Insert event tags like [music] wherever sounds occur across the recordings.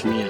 śmieje.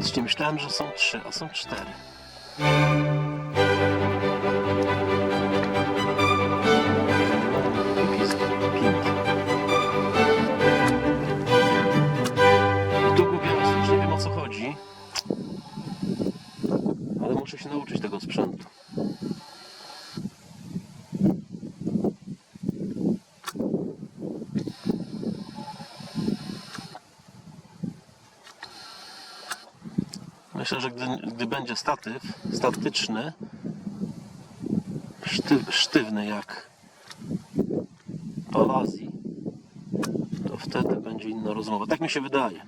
Właśnie myślałem, że są trzy, a są cztery. Statyw, statyczny, sztyw, sztywny jak to w Azji, to wtedy będzie inna rozmowa. Tak mi się wydaje.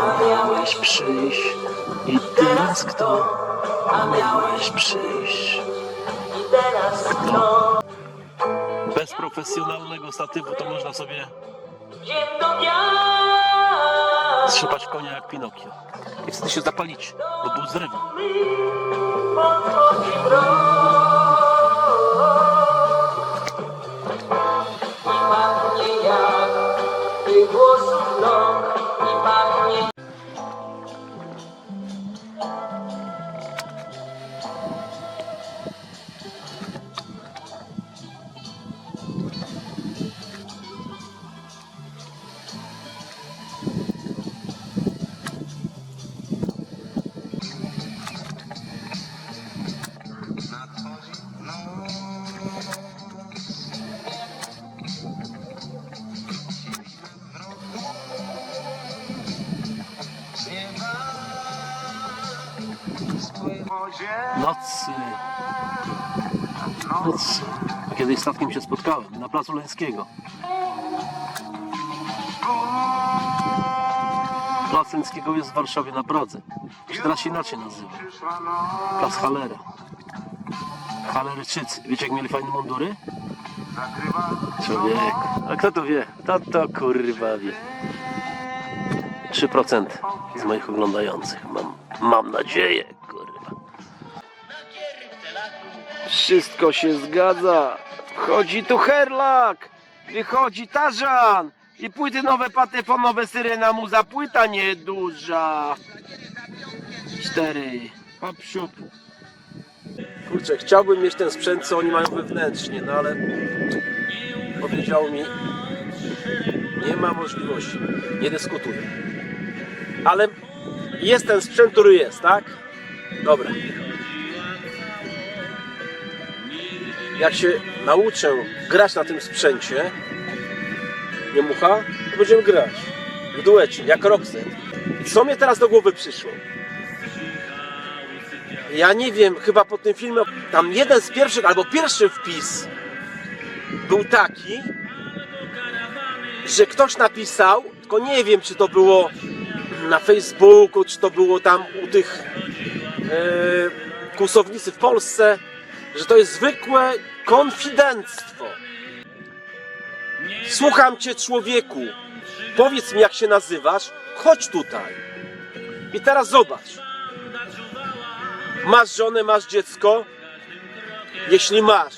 A miałeś przyjść i teraz kto? A miałeś przyjść i teraz kto? Bez profesjonalnego statywu to można sobie trzepać konia jak Pinokio. I wtedy się zapalić, bo był z Nocy. Nocy. Kiedyś statkiem się spotkałem na placu Leńskiego. Plac Leńskiego jest w Warszawie na Pradze. Już teraz się inaczej nazywa. Plac Halera. Haleryczycy. Wiecie jak mieli fajne mundury? Człowiek. A kto to wie? Kto to kurwa wie? 3% z moich oglądających. Mam, mam nadzieję, Wszystko się zgadza. Wchodzi tu Herlak. Wychodzi Tarzan. I płyty nowe, patefonowe, syrena muza, płyta nieduża. Cztery. Hop, siup. Kurczę, chciałbym mieć ten sprzęt, co oni mają wewnętrznie, no ale powiedział mi, nie ma możliwości, nie dyskutuję. Ale jest ten sprzęt, który jest, tak? Dobra. Jak się nauczę grać na tym sprzęcie, nie mucha, to będziemy grać w duecie, jak Roxette. Co mnie teraz do głowy przyszło? Ja nie wiem, chyba po tym filmie, tam jeden z pierwszych, albo pierwszy wpis był taki, że ktoś napisał, tylko nie wiem, czy to było na Facebooku, czy to było tam u tych e, kłusownicy w Polsce, że to jest zwykłe konfidenctwo. Słucham cię, człowieku. Powiedz mi, jak się nazywasz. Chodź tutaj. I teraz zobacz. Masz żonę, masz dziecko? Jeśli masz,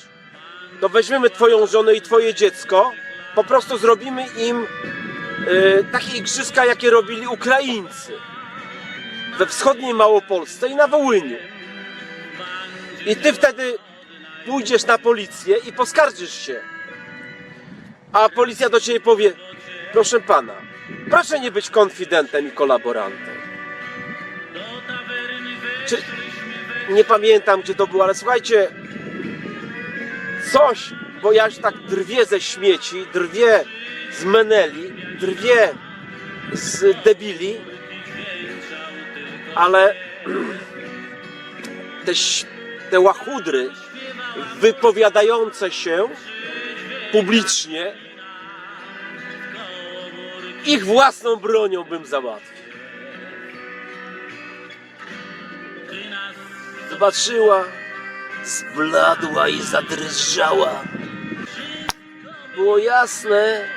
to weźmiemy twoją żonę i twoje dziecko, po prostu zrobimy im e, takie igrzyska, jakie robili Ukraińcy we wschodniej Małopolsce i na Wołyniu. I ty wtedy pójdziesz na policję i poskarżysz się. A policja do ciebie powie: Proszę pana, proszę nie być konfidentem i kolaborantem. Czy nie pamiętam gdzie to było, ale słuchajcie, coś, bo ja już tak drwię ze śmieci, drwię z meneli, drwię z debili, ale [clears throat] te, te łachudry wypowiadające się publicznie, ich własną bronią bym załatwił. Zobaczyła, zbladła i zadrżała. Było jasne,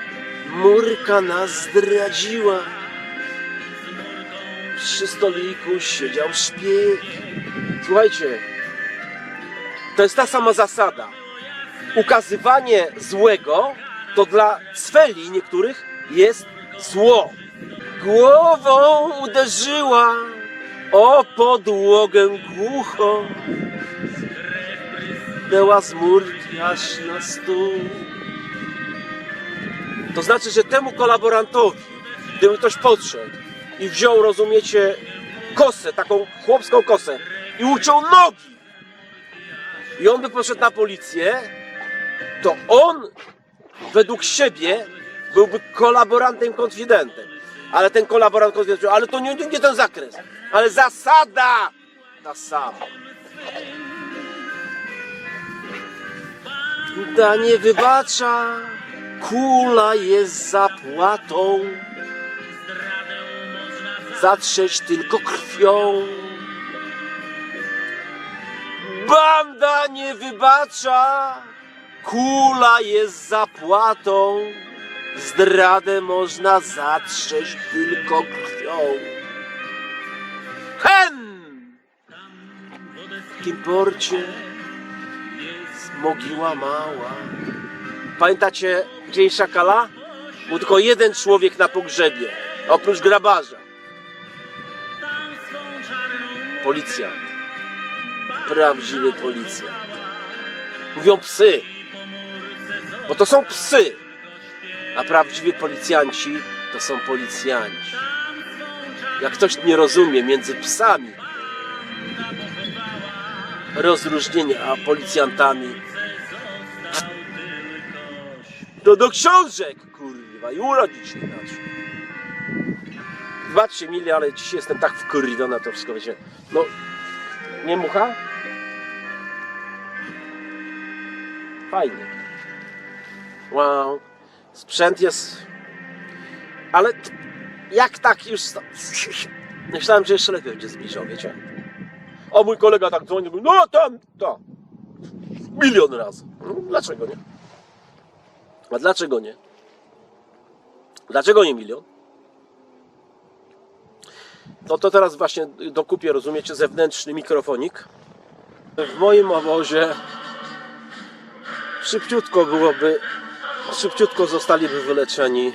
murka nas zdradziła. Przy stoliku siedział szpieg. Słuchajcie, to jest ta sama zasada. Ukazywanie złego to dla cweli niektórych jest zło. Głową uderzyła o podłogę głucho. Była z murki aż na stół. To znaczy, że temu kolaborantowi, gdyby ktoś podszedł i wziął, rozumiecie, kosę, taką chłopską kosę i uciął nogi, i on by poszedł na policję, to on według siebie byłby kolaborantem, konfidentem. Ale ten kolaborant konfident, ale to nie, nie, ten zakres, ale zasada ta sama. Da nie wybacza, kula jest zapłatą, zatrzeć tylko krwią. Banda nie wybacza, kula jest zapłatą, zdradę można zatrzeć tylko krwią. Hen! W takim porcie jest mogiła mała. Pamiętacie Dzień Szakala? Był tylko jeden człowiek na pogrzebie, oprócz grabarza. Policjant prawdziwy policjant. Mówią psy, bo to są psy, a prawdziwi policjanci to są policjanci. Jak ktoś nie rozumie między psami rozróżnienia, a policjantami, to do książek, kurwa, i urodzić się inaczej. Wybaczcie mili, ale dzisiaj jestem tak wkurwiony na to wszystko, wiecie. No, Nie mucha? Fajnie. Wow. Sprzęt jest. Ale jak tak już. [laughs] Myślałem, że jeszcze lepiej będzie zbliżał, wiecie? O mój kolega tak dzwonił, mówi, no tam, to. Milion razy. No, dlaczego nie? A dlaczego nie? Dlaczego nie milion? No to teraz właśnie dokupię, rozumiecie, zewnętrzny mikrofonik. W moim obozie szybciutko byłoby, szybciutko zostaliby wyleczeni,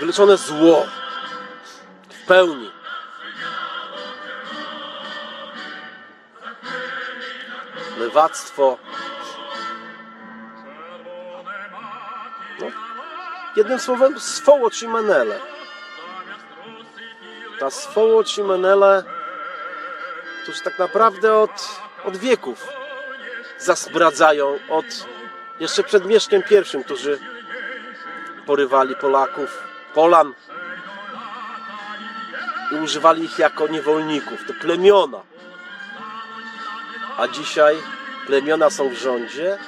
wyleczone zło w pełni. Lewactwo. No. Jednym słowem, swołoć i menele. Ta swołoć i menele, którzy tak naprawdę od, od wieków zasbradzają, od jeszcze przed Mieszkiem I, którzy porywali Polaków, Polan i używali ich jako niewolników, te plemiona. A dzisiaj plemiona są w rządzie,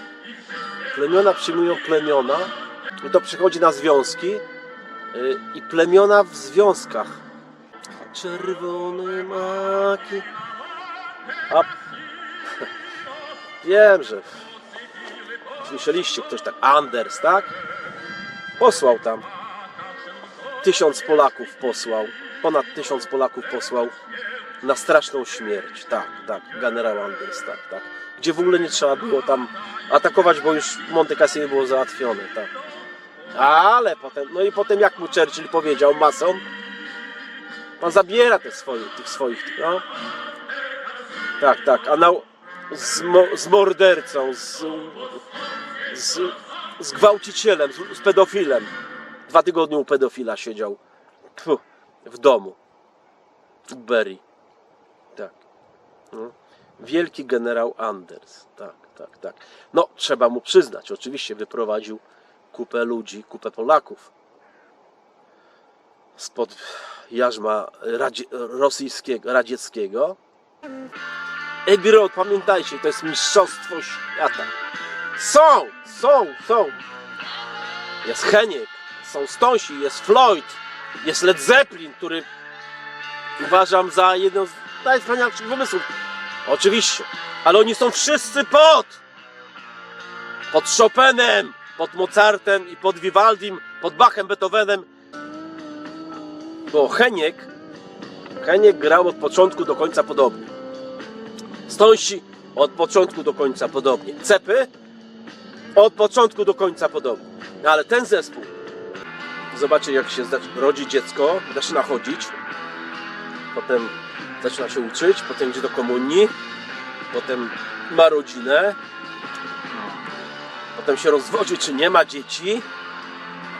plemiona przyjmują plemiona i to przychodzi na związki yy, i plemiona w związkach. Czerwone maki. A wiem, że słyszeliście ktoś tak, Anders, tak? Posłał tam. Tysiąc Polaków posłał, ponad tysiąc Polaków posłał na straszną śmierć. Tak, tak, generał Anders, tak, tak. Gdzie w ogóle nie trzeba było tam atakować, bo już Monte Cassino było załatwione, tak. Ale potem, no i potem jak mu Churchill powiedział masom, pan zabiera te swoje, tych swoich, no. Tak, tak, a na, z, mo, z mordercą, z, z, z gwałcicielem, z, z pedofilem. Dwa tygodnie u pedofila siedział w domu. U Berry. Tak. No. Wielki generał Anders. Tak, tak, tak. No, trzeba mu przyznać, oczywiście wyprowadził kupę ludzi, kupę Polaków spod jarzma radzie, rosyjskiego, radzieckiego. Road, pamiętajcie, to jest mistrzostwo świata. Są, są, są. Jest Heniek, są Stonsi, jest Floyd, jest Led Zeppelin, który uważam za jeden z najwspanialszych pomysłów. Oczywiście, ale oni są wszyscy pod! Pod Chopinem, pod Mozartem i pod Vivaldim, pod Bachem, Beethovenem. Bo Heniek, Heniek grał od początku do końca podobnie. Stąsi od początku do końca podobnie. Cepy od początku do końca podobnie. No ale ten zespół, zobaczcie jak się rodzi dziecko, zaczyna chodzić, potem zaczyna się uczyć, potem idzie do komunii, potem ma rodzinę, potem się rozwodzi, czy nie ma dzieci,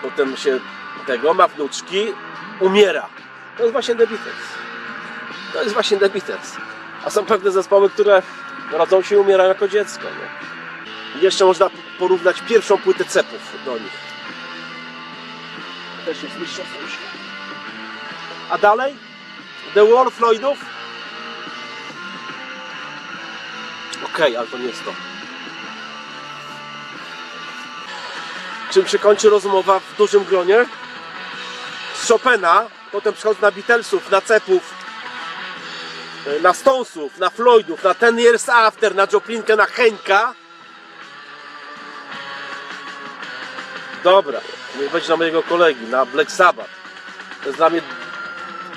potem się tego, ma wnuczki, umiera. To jest właśnie The. To jest właśnie The. A są pewne zespoły, które rodzą się i umierają jako dziecko. Nie? I jeszcze można porównać pierwszą płytę cepów do nich. Też jest mistrzostwo. A dalej? The War Floydów? Okej, ale to nie jest to. Czym się kończy rozmowa w dużym gronie? Z Chopina, potem przechodzi na Beatlesów, na Cepów, na Stonesów, na Floydów, na Ten Years After, na Joplinkę, na Henka. Dobra, niech będzie na mojego kolegi, na Black Sabbath. To jest dla mnie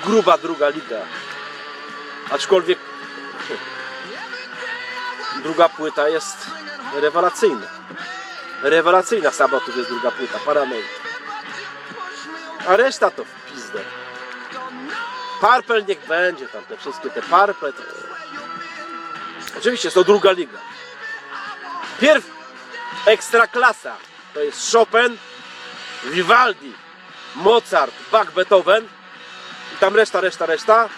gruba druga liga. Aczkolwiek druga płyta jest rewelacyjna. Rewelacyjna Sabbatów jest druga płyta, Paranoid. A reszta to w pizdę. Purple niech będzie tam, te wszystkie te Purple. To... Oczywiście jest to druga liga. Pierw ekstraklasa to jest Chopin, Vivaldi, Mozart, Bach, Beethoven i tam reszta, reszta, reszta.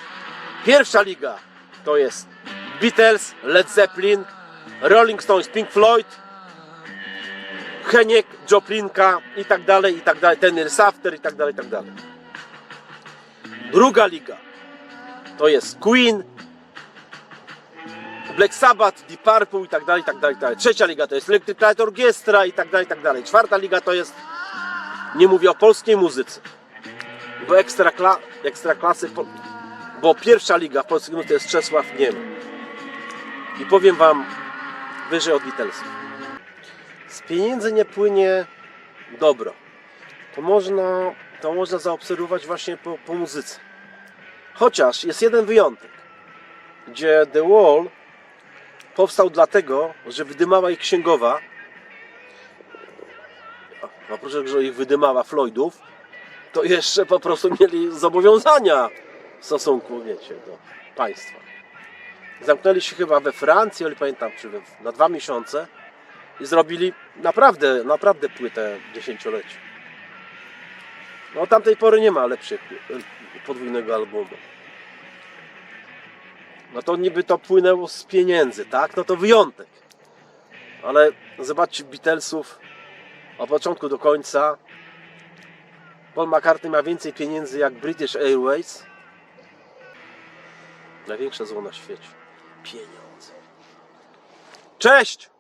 Pierwsza liga to jest Beatles, Led Zeppelin, Rolling Stones, Pink Floyd, Heniek, Joplinka i tak dalej, i tak dalej, Ten Years After i tak dalej, i tak dalej. Druga liga to jest Queen, Black Sabbath, Deep Purple i tak dalej, i tak dalej, i tak dalej. Trzecia liga to jest Electric Light Orchestra i tak dalej, i tak dalej. Czwarta liga to jest, nie mówię o polskiej muzyce, bo ekstra, kla, ekstra klasy, bo pierwsza liga w polskiej muzyce jest Czesław Niem. I powiem wam, wyżej od Beatlesów. Z pieniędzy nie płynie dobro. To można, to można zaobserwować właśnie po, po muzyce. Chociaż jest jeden wyjątek, gdzie The Wall powstał dlatego, że wydymała ich księgowa, oprócz tego, że ich wydymała Floydów, to jeszcze po prostu mieli zobowiązania w stosunku, wiecie, do państwa. Zamknęli się chyba we Francji, ale pamiętam, czy na dwa miesiące i zrobili naprawdę, naprawdę płytę dziesięciolecie. No tamtej pory nie ma lepszych y, podwójnego albumu. No to niby to płynęło z pieniędzy, tak? No to wyjątek. Ale zobaczcie Beatlesów od początku do końca. Paul McCartney ma więcej pieniędzy jak British Airways. Największe zło na świecie. Pieniądze. Cześć!